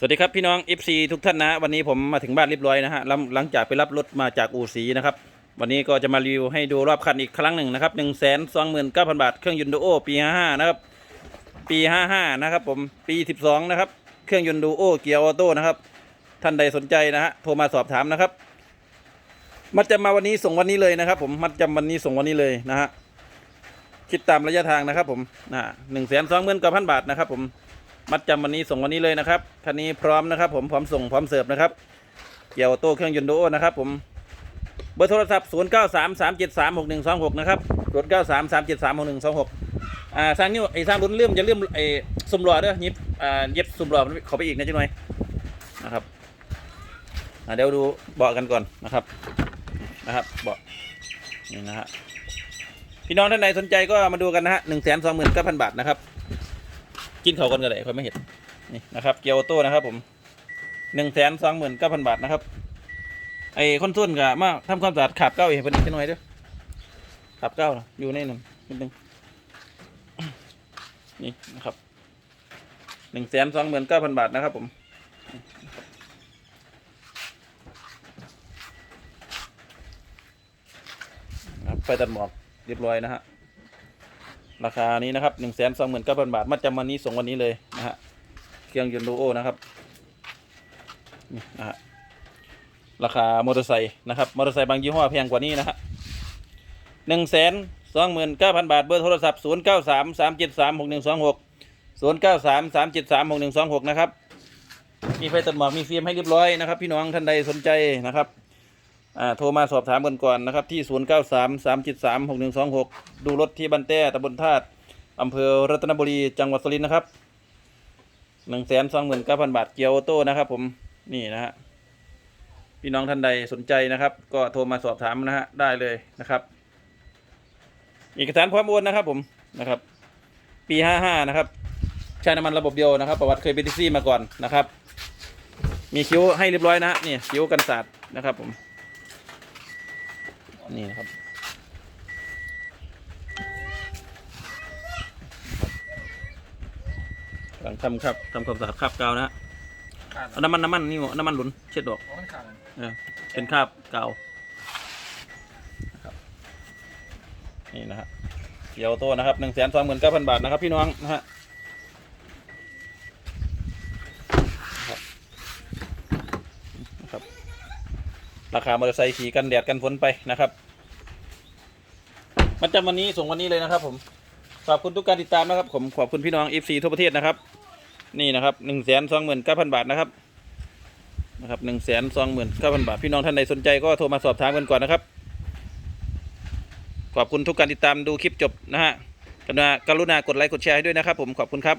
สวัสดีครับพี่น้อง FC ทุกท่านนะ วันนี้ผมมาถึงบ้านเรียบร้อยนะฮะหลังหลังจากไปรับรถมาจากอู่สีนะครับ วันนี้ก็จะมารีวิวให้ดูรอบคันอีกครั้งหนึ่งนะครับหนึ่งแสนสองหมื่นเก้าพันบาท เครื่องยนต์ดูโอปีห้าห้านะครับปีห้าห้านะครับผมปีสิบสองนะครับ เครื่องยนต์ดูโอเกียร์ออโต้นะครับ ท่านใดสนใจนะฮะโทรมาสอบถามนะครับ มัดจำมาวันนี้ส่งวันนี้เลยนะครับ ผมมัดจำวันนี้ส่งวันนี้เลยนะฮะคิดตามระยะทางนะครับ ผมนะหนึ่งแสนสองหมื่นเก้าพันบาทนะครับผม มัดจำวันนี้ส่งวันนี้เลยนะครับคันนี้พร้อมนะครับ ผมพร้อมส่งพร้อมเสิร์ฟนะครับ เกี่ยวโต้เครื่องยนต์โดโอนะครับ ผมเบอร์โทรศัพท์ 0 9 3 3 7 3 6 1 2 6 นะครับ0 9 3 3 7 3 6 1 2 6อ่าสร้างนิ้วไอ้สร้างรุ่นเลื่อมจะเลื่อมไอ้สุ่มหล่อเด้อยิบอ่าเย็บสุ่มหล่อขอไปอีกนะจ๊ะหน่อยนะครับอ่าเดี๋ยวดูเบาะกันก่อนนะครับนะครับเบาะนี่นะฮะพี่น้องท่านใดสนใจก็มาดูกันนะฮะหนึ่งแสนสองหมื่นเก้าพันบาทนะครับ กินเขากันก็ได้คนไม่เห็นนี่นะครับ เกียวโต้นะครับ ผมหนึ่งแสนสองหมื่นเก้าพันบาทนะครับ ไอ้คนส่วนกับมาทำความสะอาดขาบเก้าเองเป็นอีกหน่อยเด้วยขาบเก้าอยู่ในหนึ่งนิดนึงนี่นะครับหนึ่งแสนสองหมื่นเก้าพันบาทนะครับ ผมครับไปตัดหมอกเรียบร้อยนะฮะ ราคานี้นะครับหนึ่งแสนสองหมื่นเก้าพันบาทมัดจำวันนี้ส่งวันนี้เลยนะฮะเครื่องยนต์ดูโอนะครับนี่นะฮะราคามอเตอร์ไซค์นะครับมอเตอร์ไซค์บางยี่ห้อแพงกว่านี้นะฮะหนึ่งแสนสองหมื่นเก้าพันบาทเบอร์โทรศัพท์ศูนย์เก้าสามสามเจ็ดสามหกหนึ่งสองหกศูนย์เก้าสามสามเจ็ดสามหกหนึ่งสองหกนะครับมีไฟตัดหมอกมีฟิล์มให้เรียบร้อยนะครับ พี่น้องท่านใดสนใจนะครับ อ่าโทรมาสอบถามกันก่อนนะครับที่ 0 9 3 3 7 3 6 1 2 6 ดูรถที่บันแต้ตำบลธาตุอำเภอรัตนบุรีจังหวัดสุรินทร์นะครับ1 2 9 0 0 0 บาทเกียวออโต้นะครับผมนี่นะฮะพี่น้องท่านใดสนใจนะครับ ก็โทรมาสอบถามนะฮะได้เลยนะครับ เอกสารพร้อมโอนนะครับผมนะครับ ปี 55 นะครับใช้น้ำมันระบบเดียวนะครับ ประวัติเคยเป็นแท็กซี่มาก่อนนะครับ มีคิ้วให้เรียบร้อยนะฮะนี่คิ้วกันศาสตร์นะครับผม นี่นะครับกำลังทำครับทำความสะอาดคราบกาวนะฮะขาดเอาน้ำมันน้ำมันนี่หมน้ำมันหลุนเช็ดดอกอ๋อมันขาดเลยเออเป็นคราบกาวนะครับนี่นะฮะเกียวโต้นะครับหนึ่งแสนสองหมื่นเก้าพันบาทนะครับพี่น้องนะฮะนะครับนะครับ ราคามอเตอร์ไซค์ขี่กันแดดกันฝนไปนะครับมาจำวันนี้ส่งวันนี้เลยนะครับ ผมขอบคุณทุกการติดตามนะครับ ผมขอบคุณพี่น้อง FC ทั่วประเทศนะครับ นี่นะครับหนึ่งแสนสองหมื่นเก้าพันบาทนะครับนะครับหนึ่งแสนสองหมื่นเก้าพันบาท พี่น้องท่านใดสนใจก็โทรมาสอบถามกันก่อนนะครับ ขอบคุณทุกการติดตามดูคลิปจบนะฮะกรุณากรุณากดไลค์กดแชร์ให้ด้วยนะครับ ผมขอบคุณครับ